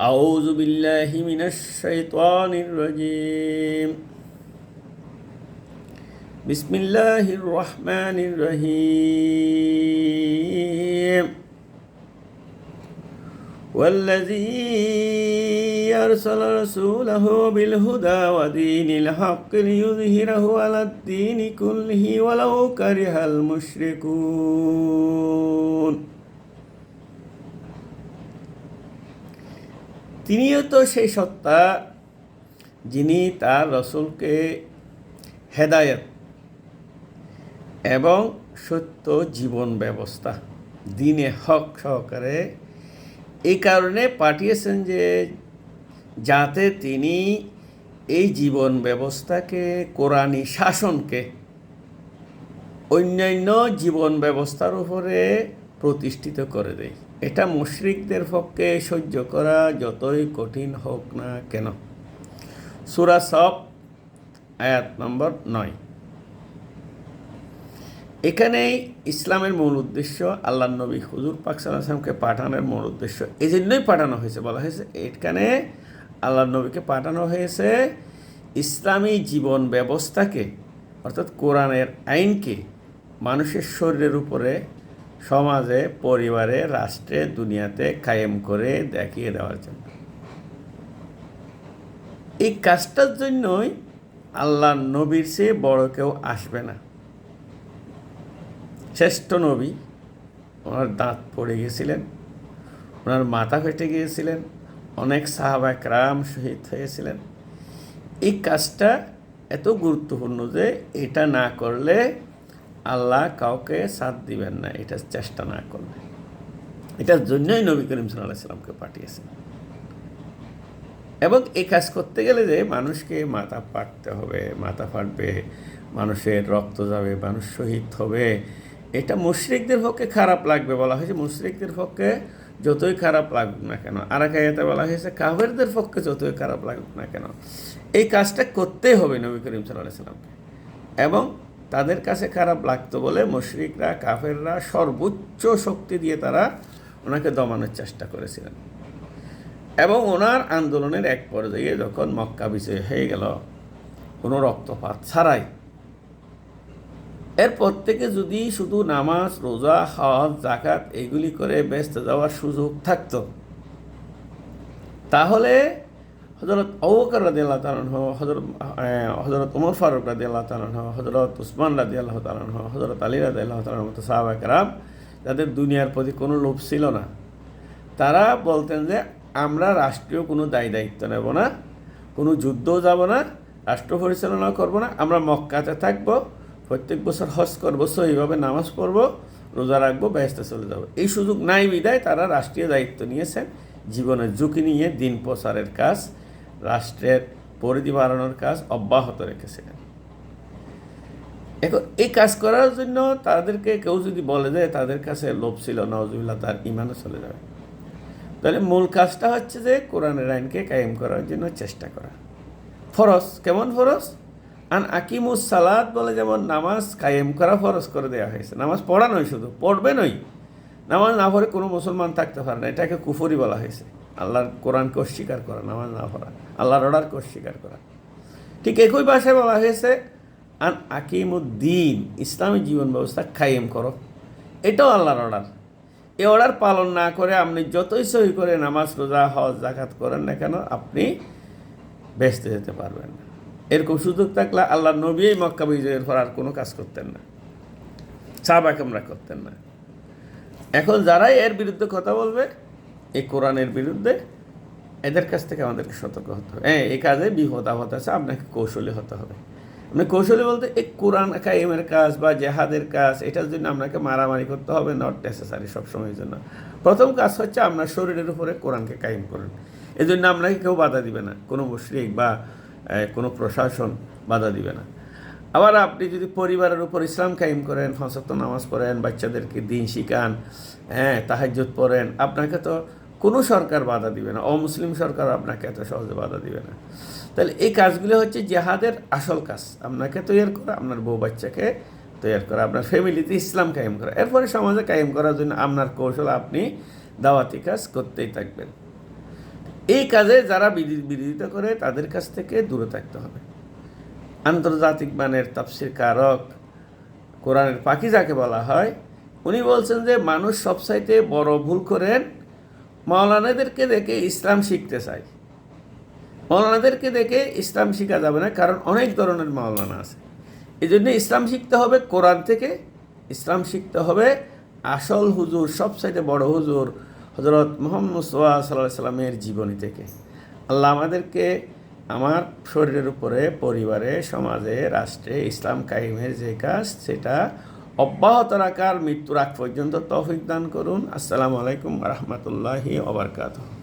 أعوذ بالله من الشيطان الرجيم. بسم الله الرحمن الرحيم. والذي أرسل رسوله بالهدى ودين الحق ليظهره على الدين كله ولو كره المشركون. তিনিও তো সেই সত্তা যিনি তার রসুলকে হেদায়ত এবং সত্য জীবন ব্যবস্থা, দিনে হক সহকারে এই কারণে পাঠিয়েছেন যে যাতে তিনি এই জীবন ব্যবস্থাকে, কোরআনী শাসনকে অন্যান্য জীবন ব্যবস্থার উপরে প্রতিষ্ঠিত করে দেয়। এটা মুশরিকদের পক্ষে সহ্য করা যতই কঠিন হোক না কেন? সুরা সব আয়াত নম্বর নয়। এখানেই ইসলামের মূল উদ্দেশ্য আল্লাহ নবী হুজুর পাক পাঠানোর মূল উদ্দেশ্য। এই জন্যই পাঠানো হয়েছে, বলা হয়েছে, এখানে আল্লাহ নবীকে পাঠানো হয়েছে ইসলামী জীবন ব্যবস্থাকে, অর্থাৎ কোরআনের আইনকে মানুষের শরীরের উপরে সমাজে, পরিবারে, রাষ্ট্রে, দুনিয়াতে কায়েম করে দেখিয়ে দেওয়ার জন্য। এই কাজটার জন্যই আল্লাহ নবীর চেয়ে বড় কেউ আসবে না। শ্রেষ্ঠ নবী ওনার দাঁত পড়ে গিয়েছিলেন ওনার মাথা ফেটে গিয়েছিলেন, অনেক সাহাবাক রাম শহীদ হয়েছিলেন। এই কাজটা এত গুরুত্বপূর্ণ যে এটা না করলে আল্লাহ কাউকে সাথ দিবেন না, এটা চেষ্টা না করলে। এটার জন্যই নবী করিম সাল্লাহ সাল্লামকে পাঠিয়েছেন। এবং এই কাজ করতে গেলে যে মানুষকে মাথা ফাটতে হবে, মাথা ফাটবে, মানুষের রক্ত যাবে, মানুষ শহীদ হবে, এটা মুশরিকদের পক্ষে খারাপ লাগবে বলা হয়েছে। মুশরিকদের পক্ষে যতই খারাপ লাগুক না কেন আর এক বলা হয়েছে কাবেরদের পক্ষে যতই খারাপ লাগুক না কেন, এই কাজটা করতেই হবে নবী করিম সাল্লাহ সাল্লামকে। এবং তাদের কাছে খারাপ লাগতো বলে মুশরিকরা, কাফেররা সর্বোচ্চ শক্তি দিয়ে তারা ওনাকে দমানোর চেষ্টা করেছিলেন। এবং ওনার আন্দোলনের এক পর্যায়ে যখন মক্কা বিজয় হয়ে গেল, কোনো রক্তপাত ছাড়াই। এরপর থেকে যদি শুধু নামাজ, রোজা, হজ জাকাত এগুলি করে ব্যস্ত যাওয়ার সুযোগ থাকত, তাহলে হজরত অবকর রাদি আল্লাহ তালন হজরত হজরত উমর ফারুক রাদি আল্লাহ তালন হজরত উসমান রাদি আল্লাহ তালন হজরত আলী রাদি আল্লাহ তালন মতো সাহাবাক রাম যাদের দুনিয়ার প্রতি কোনো লোভ ছিল না। তারা বলতেন যে, আমরা রাষ্ট্রীয় কোনো দায়ী দায়িত্ব নেব না, কোনো যুদ্ধও যাব না, রাষ্ট্র পরিচালনা করব না, আমরা মক্কাতে থাকব, প্রত্যেক বছর হজ করব, সহিভাবে নামাজ পড়ব, রোজা রাখব ব্যস্ত চলে যাব। এই সুযোগ নাই বিদায়, তারা রাষ্ট্রীয় দায়িত্ব নিয়েছেন, জীবনের ঝুঁকি নিয়ে দিন প্রসারের কাজ রাষ্ট্রের পরিধি বাড়ানোর কাজ অব্যাহত রেখেছিলেন। এখন এই কাজ করার জন্য তাদেরকে কেউ যদি বলে যে তাদের কাছে লোভ ছিল নজুল্লাহ তার ইমানও চলে যাবে। তাহলে মূল কাজটা হচ্ছে যে কোরআনের আইনকে কায়েম করার জন্য চেষ্টা করা। ফরজ, কেমন ফরজ? আন আকিমুস সালাদ বলে যেমন নামাজ কায়েম করা ফরজ করে দেওয়া হয়েছে। নামাজ পড়া নয় শুধু, পড়বে নয়। নামাজ না পড়ে কোনো মুসলমান থাকতে পারে না, এটাকে কুফরি বলা হয়েছে। আল্লাহর কোরআনকে অস্বীকার করা, নামাজ না পড়া, আল্লাহর অর্ডারকে অস্বীকার করা। ঠিক একই ভাষায় বলা হয়েছে, আন আকিমুদ্দিন, ইসলামী জীবন ব্যবস্থা কায়েম করো। এটাও আল্লাহর অর্ডার। এ অর্ডার পালন না করে আপনি যতই সহি করে নামাজ, রোজা, হজ জাকাত করেন না কেন, আপনি বেসতে যেতে পারবেন না। এরকম সুযোগ থাকলে আল্লাহ নবী মক্কা বিজয়ের পর আর কোনো কাজ করতেন না। সাহবাকেমরা করতেন না। এখন যারাই এর বিরুদ্ধে কথা বলবে এই কোরআনের বিরুদ্ধে এদের কাছ থেকে আমাদেরকে সতর্ক হতে হবে। হ্যাঁ এই কাজে আপদ আছে, আপনাকে কৌশলী হতে হবে। আপনি কৌশলী বলতে এই কোরআন কায়েমের কাজ বা জেহাদের কাজ, এটার জন্য আপনাকে মারামারি করতে হবে নট নেসেসারি সবসময়ের জন্য। প্রথম কাজ হচ্ছে আপনার শরীরের উপরে কোরআনকে কায়েম করুন। এই জন্য আপনাকে কেউ বাধা দিবে না, কোনো মুশরিক বা কোনো প্রশাসন বাধা দিবে না। আবার আপনি যদি পরিবারের উপর ইসলাম কায়েম করেন ফাঁসক্ত নামাজ পড়েন, বাচ্চাদেরকে দিন শিখান হ্যাঁ তাহাজ্জুদ পড়েন, আপনাকে তো কোনো সরকার বাধা দিবে না। অমুসলিম সরকার আপনাকে এত সহজে বাধা দিবে না। তাহলে এই কাজগুলো হচ্ছে জেহাদের আসল কাজ। আপনাকে তৈরি করা, আপনার বউ বাচ্চাকে তৈরি করা, আপনার ফ্যামিলিতে ইসলাম কায়েম করা। এরপরে সমাজে কায়েম করার জন্য আপনার কৌশল আপনি দাওয়াতি কাজ করতেই থাকবেন। এই কাজে যারা বিরোধী- বিরোধিতা করে, তাদের কাছ থেকে দূরে থাকতে হবে। আন্তর্জাতিক মানের তাফসির কারক কোরআনের পাখি যাকে বলা হয়, উনি বলছেন যে মানুষ সবসাইতে বড় ভুল করেন মাওলানাদেরকে দেখে ইসলাম শিখতে চায়। মাওলানাদেরকে দেখে ইসলাম শেখা যাবে না, কারণ অনেক ধরনের মাওলানা আছে। এই জন্য ইসলাম শিখতে হবে কোরআন থেকে, ইসলাম শিখতে হবে আসল হুজুর সবসাইতে বড় হুজুর হজরত মোহাম্মদ মুস্তফা সাল্লাহ সাল্লামের জীবনী থেকে। আল্লাহ আমাদেরকে আমার শরীরের উপরে, পরিবারে, সমাজে, রাষ্ট্রে, ইসলাম কায়েমের যে কাজ, সেটা অব্যাহত রাখার মৃত্যুর আগ পর্যন্ত তৌফিক দান করুন। আসসালামু আলাইকুম রহমতুল্লাহি ওবরকাতুহ